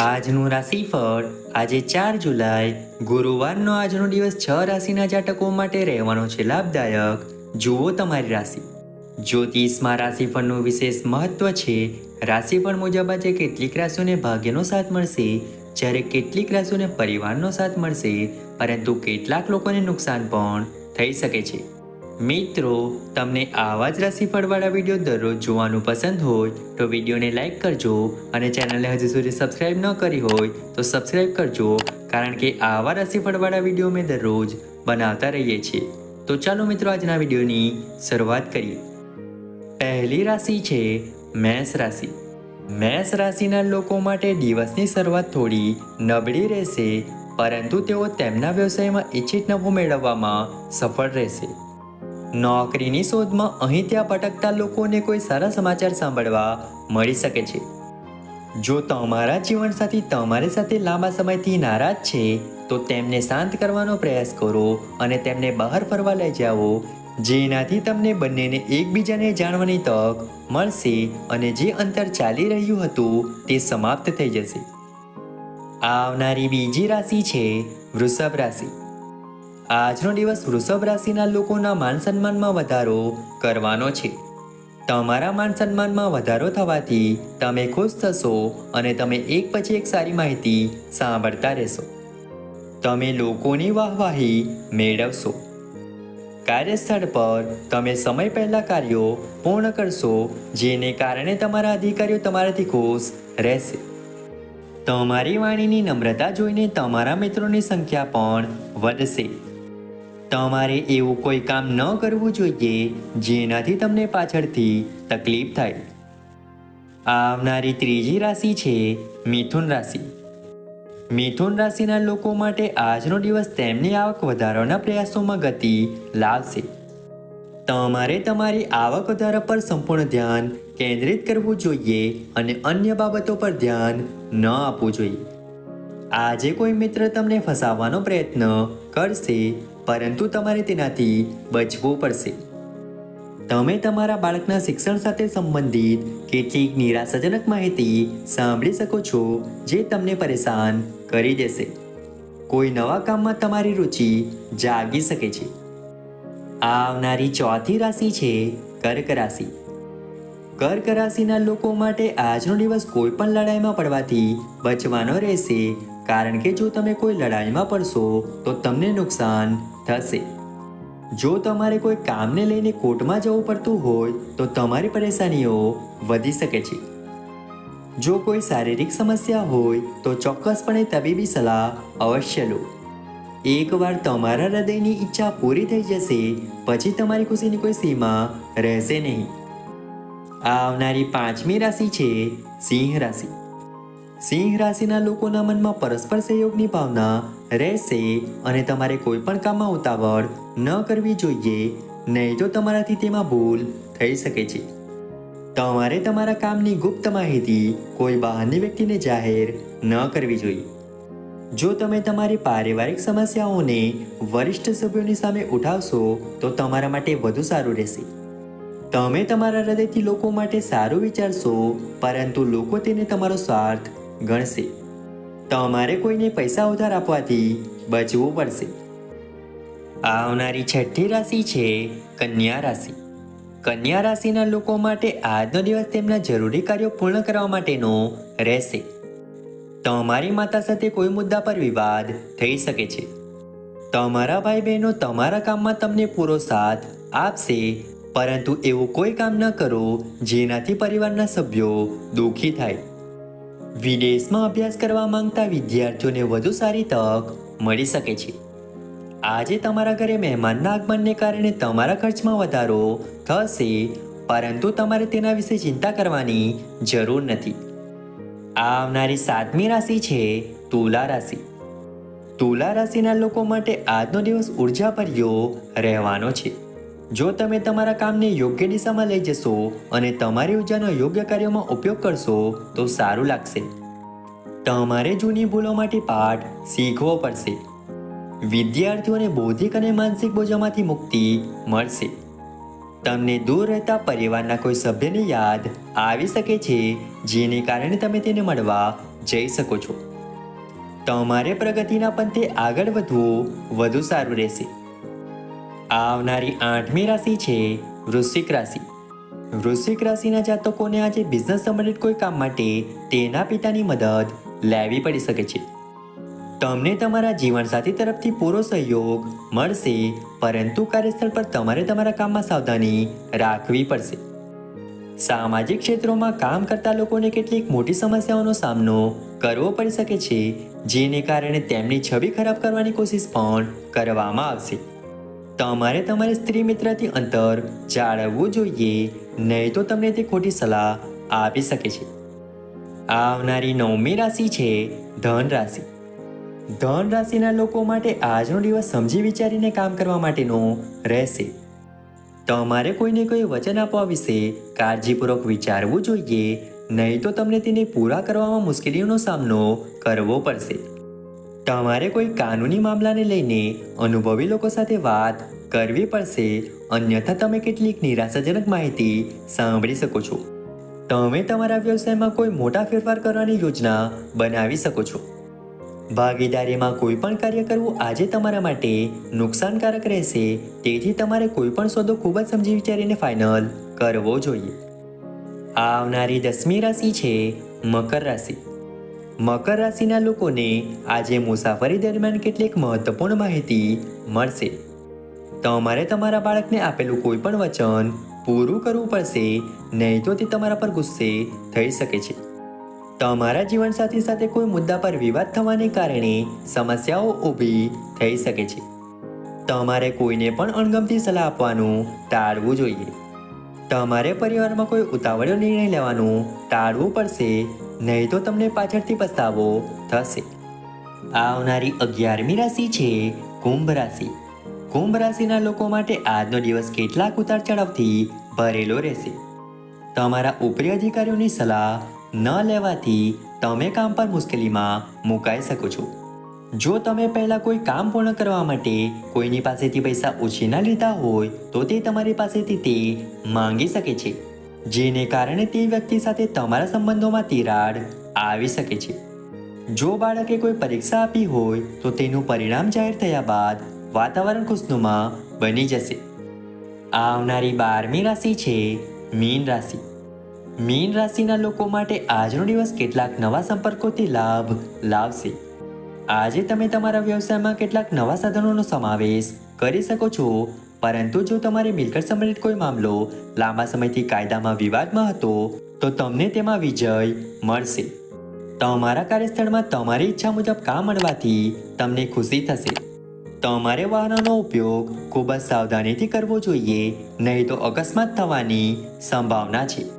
આજનું રાશિફળ આજે ચાર જુલાઈ, ગુરુવારનો આજનો દિવસ છ રાશિના જાતકો માટે રહેવાનો છે લાભદાયક. જુઓ તમારી રાશિ. જ્યોતિષમાં રાશિફળનું વિશેષ મહત્વ છે. રાશિફળ મુજબ આજે કેટલીક રાશિઓને ભાગ્યનો સાથ મળશે. જ્યારે કેટલીક રાશિઓને પરિવારનો સાથ મળશે. પરંતુ કેટલાક લોકોને નુકસાન પણ થઈ શકે છે. મિત્રો, તમને આવા જ રાશિફળવાળા વીડિયો દરરોજ જોવાનું પસંદ હોય તો વિડીયોને લાઈક કરજો અને ચેનલને હજુ સુધી સબસ્ક્રાઈબ ન કરી હોય તો સબસ્ક્રાઈબ કરજો, કારણ કે આવા રાશિફળવાળા વીડિયો અમે દરરોજ બનાવતા રહીએ છીએ. તો ચાલો મિત્રો, આજના વિડીયોની શરૂઆત કરીએ. પહેલી રાશિ છે મેષ રાશિ. મેષ રાશિના લોકો માટે દિવસની શરૂઆત થોડી નબળી રહેશે, પરંતુ તેઓ તેમના વ્યવસાયમાં ઇચ્છિત નફો મેળવવામાં સફળ રહેશે. નોકરીની શોધમાં અહીં ત્યાં ભટકતા લોકોને કોઈ સારા સમાચાર સાંભળવા મળી શકે છે. જો તમારા જીવનસાથી તમારી સાથે લાંબા સમયથી નારાજ છે, તો તેમને શાંત કરવાનો પ્રયાસ કરો અને તેમને બહાર ફરવા લઈ જાઓ. જેનાથી તમને બંનેને એકબીજાને જાણવાની તક મળશે અને જે અંતર ચાલી રહ્યું હતું તે સમાપ્ત થઈ જશે. આવનારી બીજી રાશિ છે વૃષભ રાશિ. આજનો દિવસ વૃષભ રાશિના લોકોના માન સન્માનમાં વધારો કરવાનો છે. તમારા માન સન્માનમાં વધારો થવાથી તમે ખુશ થશો અને તમે એક પછી એક સારી માહિતી સાંભળતા રહેશો. તમે લોકોની વાહવાહી મેળવશો. કાર્યસ્થળ પર તમે સમય પહેલાં કાર્યો પૂર્ણ કરશો, જેને કારણે તમારા અધિકારીઓ તમારાથી ખુશ રહેશે. તમારી વાણીની નમ્રતા જોઈને તમારા મિત્રોની સંખ્યા પણ વધશે. તમારે એવું કોઈ કામ ન કરવું જોઈએ જેનાથી તમને પાછળથી તકલીફ થાય. આવનારી ત્રીજી રાશિ છે મિથુન રાશિ. મિથુન રાશિના લોકો માટે આજનો દિવસ તેમની આવક વધારવાના પ્રયાસોમાં ગતિ લાવશે. તમારે તમારી આવક વધારા પર સંપૂર્ણ ધ્યાન કેન્દ્રિત કરવું જોઈએ અને અન્ય બાબતો પર ધ્યાન ન આપવું જોઈએ. આજે કોઈ મિત્ર તમને ફસાવવાનો પ્રયત્ન કરશે પરંતુ તમારે તેનાથી બચવું પડશે. તમે તમારા બાળકના શિક્ષણ સાથે સંબંધિત કેટલીક નિરાશાજનક માહિતી સાંભળી શકો છો, જે તમને પરેશાન કરી દેશે. કોઈ નવા કામમાં તમારી રુચિ જાગી શકે છે. આવનારી ચોથી રાશિ છે કર્ક રાશિ. કર્ક રાશિના લોકો માટે આજનો દિવસ કોઈ પણ લડાઈમાં પડવાથી બચવાનો રહેશે કારણ કે જો તમે કોઈ લડાઈમાં પડશો, તો તમને નુકસાન થશે. જો તમારે કોઈ કામને લઈને કોર્ટમાં જવું પડતું હોય, તો તમારી પરેશાનીઓ વધી શકે છે. જો કોઈ શારીરિક સમસ્યા હોય, તો ચોક્કસપણે તબીબી સલાહ અવશ્ય લો. એકવાર તમારા હૃદયની ઈચ્છા પૂરી થઈ જશે, પછી તમારી ખુશીની કોઈ સીમા રહેશે નહીં. આવનારી પાંચમી રાશિ છે સિંહ રાશિ. સિંહ રાશિના લોકોના મનમાં પરસ્પર સહયોગની ભાવના રહેશે અને તમારે કોઈ પણ કામમાં ઉતાવળ ન કરવી જોઈએ, નહીં તો તમારાથી તેમાં ભૂલ થઈ શકે છે. તમારે તમારા કામની ગુપ્ત માહિતી કોઈ બહારની વ્યક્તિને જાહેર ન કરવી જોઈએ. જો તમે તમારી પારિવારિક સમસ્યાઓને વરિષ્ઠ સભ્યોની સામે ઉઠાવશો, તો તમારા માટે વધુ સારું રહેશે. તમે તમારા હૃદયથી લોકો માટે સારું વિચારશો, પરંતુ લોકો તેને તમારો સ્વાર્થ ગણશે. તમારે કોઈને પૈસા ઉધાર આપવાથી બચવું પડશે. આવનારી છઠ્ઠી રાશિ છે કન્યા રાશિ. કન્યા રાશિના લોકો માટે આજનો દિવસ તેમના જરૂરી કાર્યો પૂર્ણ કરવા માટેનો રહેશે. તમારી માતા સાથે કોઈ મુદ્દા પર વિવાદ થઈ શકે છે. તમારા ભાઈ બહેનો તમારા કામમાં તમને પૂરો સાથ આપશે, પરંતુ એવું કોઈ કામ ન કરો જેનાથી પરિવારના સભ્યો દુઃખી થાય. વિદેશમાં અભ્યાસ કરવા માંગતા વિદ્યાર્થીઓને વધુ સારી તક મળી શકે છે. આજે તમારા ઘરે મહેમાનના આગમનને કારણે તમારા ખર્ચમાં વધારો થશે, પરંતુ તમારે તેના વિશે ચિંતા કરવાની જરૂર નથી. આવનારી સાતમી રાશિ છે તુલા રાશિ. તુલા રાશિના લોકો માટે આજનો દિવસ ઉર્જાભર્યો રહેવાનો છે. જો તમે તમારા કામને યોગ્ય દિશામાં લઈ જશો અને તમારી ઉર્જાનો યોગ્ય કાર્યોમાં ઉપયોગ કરશો, તો સારું લાગશે. તમારે જૂની ભૂલો માટે પાઠ શીખવો પડશે. વિદ્યાર્થીઓને બૌદ્ધિક અને માનસિક બોજામાંથી મુક્તિ મળશે. તમને દૂર રહેતા પરિવારના કોઈ સભ્યની યાદ આવી શકે છે, જેને કારણે તમે તેને મળવા જઈ શકો છો. તમારે પ્રગતિના પંથે આગળ વધવું વધુ સારું રહેશે. આવનારી આઠમી રાશિ છે વૃશ્ચિક રાશિ. વૃશ્ચિક રાશિના જાતકોને આજે બિઝનેસ સંબંધિત કોઈ કામ માટે તેના પિતાની મદદ લેવી પડી શકે છે. તમને તમારા જીવનસાથી તરફથી પૂરો સહયોગ મળશે, પરંતુ કાર્યસ્થળ પર તમારે તમારા કામમાં સાવધાની રાખવી પડશે. સામાજિક ક્ષેત્રોમાં કામ કરતા લોકોને કેટલીક મોટી સમસ્યાઓનો સામનો કરવો પડી શકે છે, જેને કારણે તેમની છબી ખરાબ કરવાની કોશિશ પણ કરવામાં આવશે. તમારે તમારી સ્ત્રી મિત્રથી અંતર જાળવવું જોઈએ, નહીં તો તમને તે ખોટી સલાહ આપી શકે છે. આવનારી નવમી રાશિ છે ધન રાશિ ધન રાશિના લોકો માટે આજનો દિવસ સમજી વિચારીને કામ કરવા માટેનો રહેશે. તમારે કોઈને કોઈ વચન આપવા વિશે કાળજીપૂર્વક વિચારવું જોઈએ, નહીં તો તમને તેને પૂરા કરવામાં મુશ્કેલીઓનો સામનો કરવો પડશે. તમારે કોઈ કાનૂની મામલાને લઈને અનુભવી લોકો સાથે વાત કરવી પડશે, અન્યથા તમે કેટલીક નિરાશાજનક માહિતી સાંભળી શકો છો. તમે તમારા વ્યવસાયમાં કોઈ મોટા ફેરફાર કરવાની યોજના બનાવી શકો છો. ભાગીદારીમાં કોઈ પણ કાર્ય કરવું આજે તમારા માટે નુકસાનકારક રહેશે, તેથી તમારે કોઈ પણ સોદો ખૂબ જ સમજી વિચારીને ફાઇનલ કરવો જોઈએ. આવનારી દસમી રાશિ છે મકર રાશિ. મકર રાશિના લોકોને આજે મુસાફરી દરમિયાન કેટલીક મહત્વપૂર્ણ માહિતી મળશે. તમારે તમારા બાળકને આપેલું કોઈ પણ વચન પૂરું કરવું પડશે, નહીં તો તે તમારા પર ગુસ્સે થઈ શકે છે. તમારા જીવનસાથી સાથે કોઈ મુદ્દા પર વિવાદ થવાને કારણે સમસ્યાઓ ઊભી થઈ શકે છે. તમારે કોઈને પણ અણગમતી સલાહ આપવાનું ટાળવું જોઈએ. તમારે પરિવારમાં કોઈ ઉતાવળ્યો નિર્ણય લેવાનું ટાળવું પડશે નહીં તો તમને પાછળથી પસ્તાવો થશે. આવનારી અગિયારમી રાશિ છે કુંભ રાશિ. કુંભ રાશિના લોકો માટે આજનો દિવસ કેટલાક ઉતાર ચઢાવથી ભરેલો રહેશે. તમારા ઉપરી અધિકારીઓની સલાહ ન લેવાથી તમે કામ પર મુશ્કેલીમાં મુકાઈ શકો છો. જો તમે પહેલાં કોઈ કામ પૂર્ણ કરવા માટે કોઈની પાસેથી પૈસા ઉછીના લીધા હોય તો તે તમારી પાસેથી તે માંગી શકે છે. જેને કારણે તે વ્યક્તિ સાથે તમારા સંબંધોમાં તિરાડ આવી શકે છે. જો બાળકે કોઈ પરીક્ષા આપી હોય, તો તેનું પરિણામ જાહેર થયા બાદ વાતાવરણ ખુશનુમા બની જશે. આવનારી બારમી રાશિ છે મીન રાશિ. મીન રાશિના લોકો માટે આજનો દિવસ કેટલાક નવા સંપર્કોથી લાભ લાવશે. આજે તમે તમારા વ્યવસાયમાં કેટલાક નવા સાધનોનો સમાવેશ કરી શકો છો પરંતુ જો તમારી મિલકત સંબંધિત કોઈ મામલો લાંબા સમયથી કાયદામાં વિવાદમાં હતો, તો તમને તેમાં વિજય મળશે. તમારા કાર્યસ્થળમાં તમારી ઈચ્છા મુજબ કામ મળવાથી તમને ખુશી થશે. તમારે વાહનોનો ઉપયોગ ખૂબ જ સાવધાનીથી કરવો જોઈએ, નહીં તો અકસ્માત થવાની સંભાવના છે.